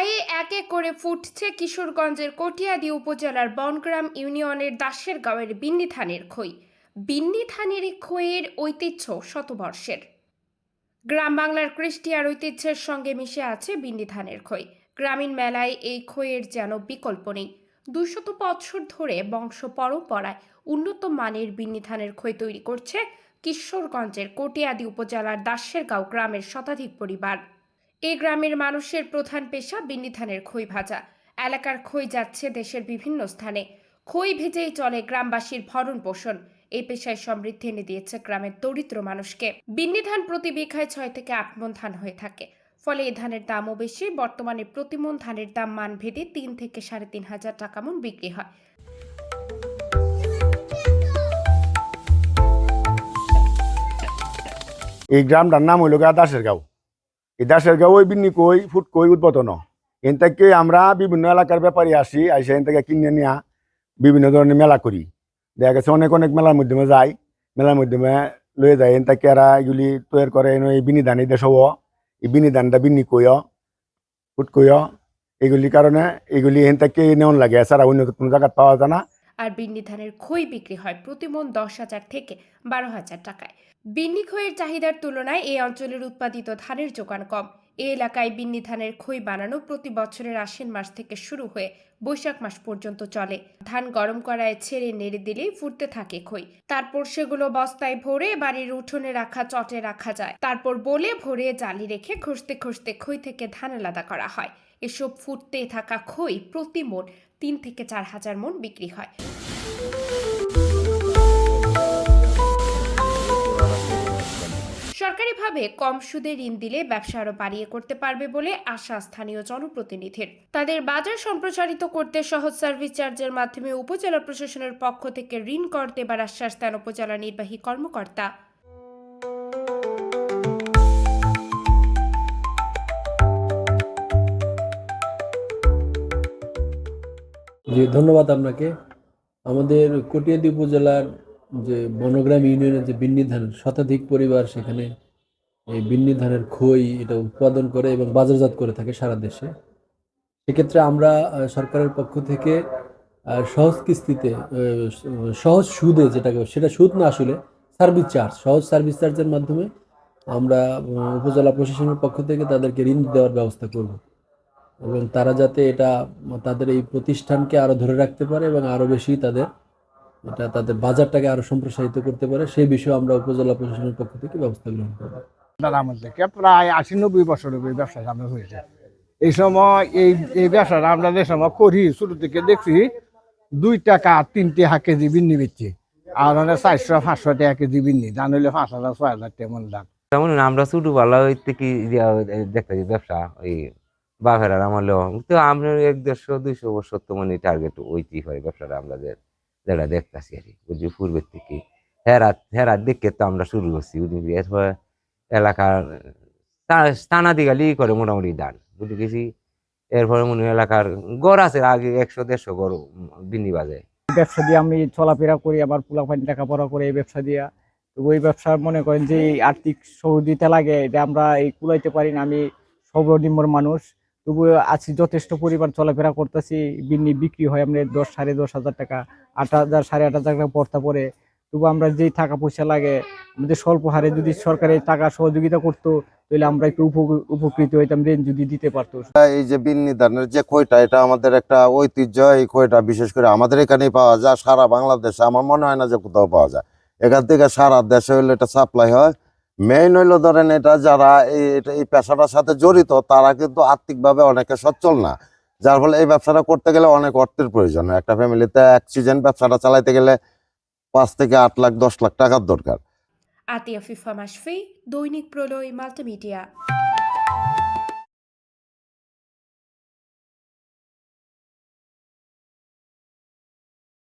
লড়াইয়ে এক এক করে ফুটছে কিশোরগঞ্জের কটিয়াদি উপজেলার বনগ্রাম ইউনিয়নের দাসের গাঁওয়ের বিন্নি থানের খই। বিন্নি থানের খইয়ের ঐতিহ্য শতবর্ষের। গ্রাম বাংলার কৃষ্টি আর ঐতিহ্যের সঙ্গে মিশে আছে বিন্নি ধানের খই। গ্রামীণ মেলায় এই খইয়ের যেন বিকল্প নেই। দুশত বছর ধরে বংশ পরম্পরায় উন্নত মানের বিন্নি ধানের খই তৈরি করছে কিশোরগঞ্জের কটিয়াদি উপজেলার দাসেরগাঁও গ্রামের শতাধিক পরিবার। এই গ্রামের মানুষের প্রধান পেশা বিন্নি ধানের খই ভাজা। এলাকার খই যাচ্ছে দেশের বিভিন্ন স্থানে। খই ভেজেই চলে গ্রামবাসীর ভরণ পোষণ। এই পেশায় সমৃদ্ধি এনে দিয়েছে গ্রামের দরিদ্র মানুষকে। বিন্নি ধান প্রতি বিঘায় ছয় থেকে আট মন ধান হয়ে থাকে। ফলে এই ধানের দামও বেশি। বর্তমানে প্রতি মন ধানের দাম মান ভেদে তিন থেকে সাড়ে তিন হাজার টাকা মন বিক্রি হয়। এই গ্রামটার নাম হইল গা দাসের গাঁও। এই দাসের গাঁও ওই বিন্নি কই, ফুট কই উদ্বোধন? এন থেকে আমরা বিভিন্ন এলাকার ব্যাপারী আসি, আইসা এন থেকে কিনে নিয়া বিভিন্ন ধরনের মেলা করি। দেখা গেছে অনেক অনেক মেলার মাধ্যমে যাই। মেলার মাধ্যমে লয়ে যায়, এন থেকে এরা এগুলি তৈরি করে, এনে এই বিনি ধান এই দেশ এই বিনি ধানটা বিন্নি কইয় ফুট কইয় এগুলি কারণে এগুলি এন থেকে নেওয়ান লাগে, এছাড়া অন্য কোনো জায়গায় পাওয়া যায় না। আর বিন্নি ধানের খই বিক্রি হয় প্রতি মন দশ হাজার থেকে বারো হাজার টাকায়। বিন্নি খইয়ের চাহিদার তুলনায় এই অঞ্চলের উৎপাদিত ধানের যোগান কম। এই এলাকায় বিন্নি ধানের খই বানানো প্রতি বছরের আশ্বিন মাস থেকে শুরু হয়ে বৈশাখ মাস পর্যন্ত চলে। ধান গরম করায় ছেড়ে নেড়ে দিলেই ফুটতে থাকে খই। তারপর সেগুলো বস্তায় ভরে বাড়ির উঠোনে রাখা, চটে রাখা যায়। তারপর বলে ভরে জালি রেখে ঘষতে ঘষতে খই থেকে ধান আলাদা করা হয়। এসব ফুটতে থাকা খই প্রতি মন তিন থেকে চার হাজার মন বিক্রি হয়। সরকারিভাবে কম সুদে ঋণ দিলে ব্যবসা আরও বাড়িয়ে করতে পারবে বলে আশা স্থানীয় জনপ্রতিনিধির। তাদের বাজার সম্প্রসারিত করতে সহজ সার্ভিস চার্জের মাধ্যমে উপজেলা প্রশাসনের পক্ষ থেকে ঋণ কর দেবার আশ্বাস দেন উপজেলা নির্বাহী কর্মকর্তা। জি, ধন্যবাদ আপনাকে। আমাদের কটিয়াদি উপজেলার যে বনগ্রাম ইউনিয়নের যে বিন্নি ধান শতাধিক পরিবার সেখানে এই বিন্নি ধানের খই এটা উৎপাদন করে এবং বাজারজাত করে থাকে সারা দেশে। সেক্ষেত্রে আমরা সরকারের পক্ষ থেকে সহজ কিস্তিতে সহজ সুদে যেটাকে সেটা সুদ না আসলে, সার্ভিস চার্জ, সহজ সার্ভিস চার্জের মাধ্যমে আমরা উপজেলা প্রশাসনের পক্ষ থেকে তাদেরকে ঋণ দেওয়ার ব্যবস্থা করব। এবং তারা যাতে এটা তাদের এই প্রতিষ্ঠানকে আরও ধরে রাখতে পারে এবং আরও বেশি তাদের এটা তাদের বাজারটাকে আরও সম্প্রসারিত করতে পারে সেই বিষয়ে আমরা উপজেলা প্রশাসনের পক্ষ থেকে ব্যবস্থা গ্রহণ করব। দাদা আমার থেকে প্রায় আশি নব্বই বছর এই ব্যবসা আমরা হয়েছে। এই সময় এই এই ব্যবসাটা আমরা যে সময় করি শুরু থেকে দেখছি দুই টাকা তিনটে হাক কেজি বিন্নি বেচছি। আর হলে চারশো পাঁচশো টাকা কেজি বিন্নি দান হইলে পাঁচ হাজার ছয় হাজার টাকা মন দাম। তেমন না, আমরা ছোটবেলা হইতে কি ইয়া, দেখতেছি ব্যবসা ওই বাপেরার আমলেও তো আমরা এক দেড়শো, দুইশো বছর তো মানে টার্গেট ওইটি হয় ব্যবসাটা আমাদের যেটা দেখতেছি আর কি। বুঝি পূর্বের থেকে হেরাত হেরাত দেখে তো আমরা শুরু করছি, বুঝলি? এরপর এলাকার তা- স্থানা দিগালি করে মোটামুটি দান বুঝলি গেছি এরপরে মনে এলাকার গড় আছে, আগে একশো, দেড়শো গড় বিন্নি বাজে ব্যবসা দিয়ে আমি চলাফেরা করি, আবার পোলাপানি টাকাপড়া করে এই ব্যবসা দিয়া। তো ওই ব্যবসা মনে করেন যে আর্থিক সহযোগিতা লাগে, এটা আমরা এই কুলাইতে পারি না, আমি সর্বনিম্ন মানুষ। তবু আছি, যথেষ্ট পরিমাণ চলাফেরা করতেছি। বিন্নি বিক্রি হয় আমরা দশ, সাড়ে দশ হাজার টাকা, আট হাজার, সাড়ে আট হাজার টাকা পড়তা পরে তবু আমরা যেই টাকা পয়সা লাগে, আমাদের স্বল্প হারে যদি সরকারি টাকা সহযোগিতা করতো, তাহলে আমরা একটু উপ- উপকৃত হইতাম, ঋণ যদি দিতে পারতো। এই যে বিন্নি ধানের যে খইটা এটা আমাদের একটা ঐতিহ্য, এই খইটা বিশেষ করে আমাদের এখানেই পাওয়া যায়, সারা বাংলাদেশে। আমার মনে হয় না যে কোথাও পাওয়া যায়। এখান থেকে সারা দেশে হইলে এটা সাপ্লাই হয়। মেইন হইল ধরেন এটা যারা এই পেশাটার সাথে জড়িত, তারা কিন্তু আর্থিকভাবে অনেকে সচ্ছল না। যার ফলে এই ব্যবসাটা করতে গেলে অনেক অর্থের প্রয়োজন হয়। একটা ফ্যামিলিতে এক সিজন ব্যবসাটা চালাইতে গেলে পাঁচ থেকে আট লাখ, দশ লাখ টাকার দরকার। আতিয়া ফিফা মাসফি দৈনিক প্রলয়, মাল্টিমিডিয়া।